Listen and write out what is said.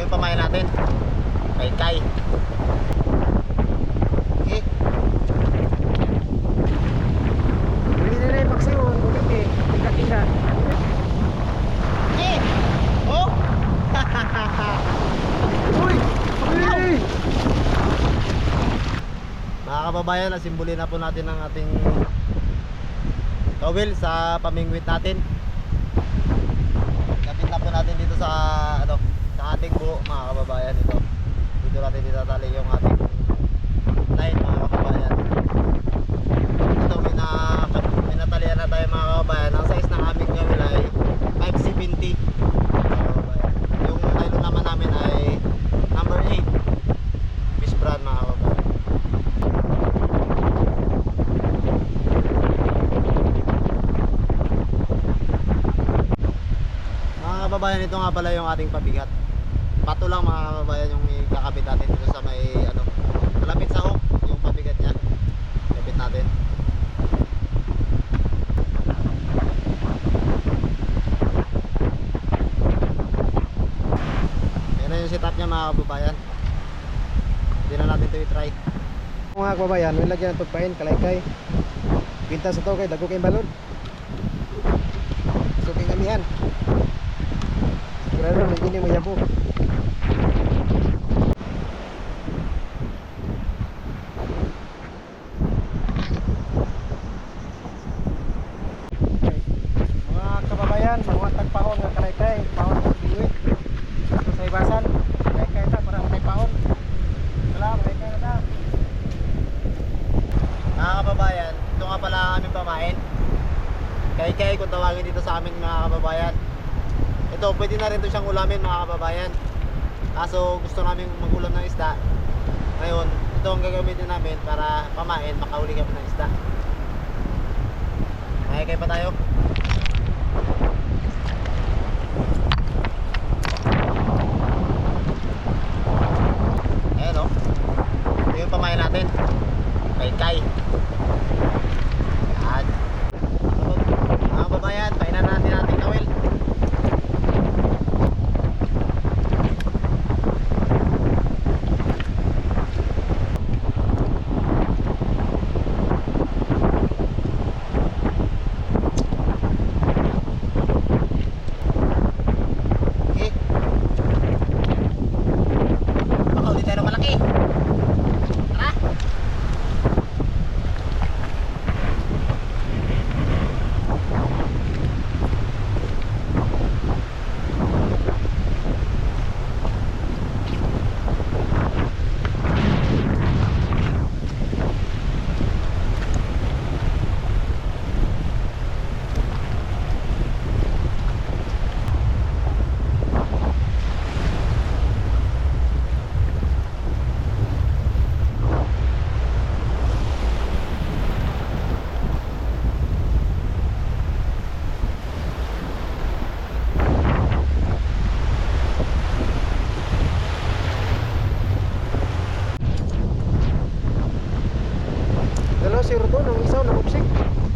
yung pamain natin. Kay Kai. Okay. Hindi eh. Oh! Uy! Uy! Mga kababayan, nasimbuli na po natin ang ating kawil sa pamingwit natin. Kapit na po natin dito sa ano, sa ating buo mga kababayan ito. Dito natin itatali yung ating line mga kababayan. Ito may, na, na tayo mga kababayan. Ang size ng aming kawil ay 570 mga kababayan. Yung nylon naman namin ay number 8 fish brand mga kababayan. Mga kababayan, ito nga pala yung ating pabigat. Pato lang mga kababayan yung ikakabit natin dito sa may ano, malapit sa hook yung pabigat niya. Kapit natin. Yan yung setup niya mga kababayan. Hindi na natin ito i-try. Mga kababayan, may lagyan ng tugpain, kalaykay. Pinta sa to kay dago kay balon. So kay kamihan. Sigurado may gini yabo. Mga kababayan, mga kalaykay, paon sa biwit. Ito sa ibasan, kalaykay ta para may paon. Wala, kalaykay na ta. Mga kababayan, ito nga pala aming pamain. Kay kay kung tawagin dito sa amin mga kababayan. Ito, pwede na rin to siyang ulamin mga kababayan. Kaso gusto namin magulam ng isda. Ngayon, ito ang gagamitin namin para pamain, makauli kami ng isda. Kaya kay pa tayo. Kaykay. sir doon, ang isaw, nabuksik.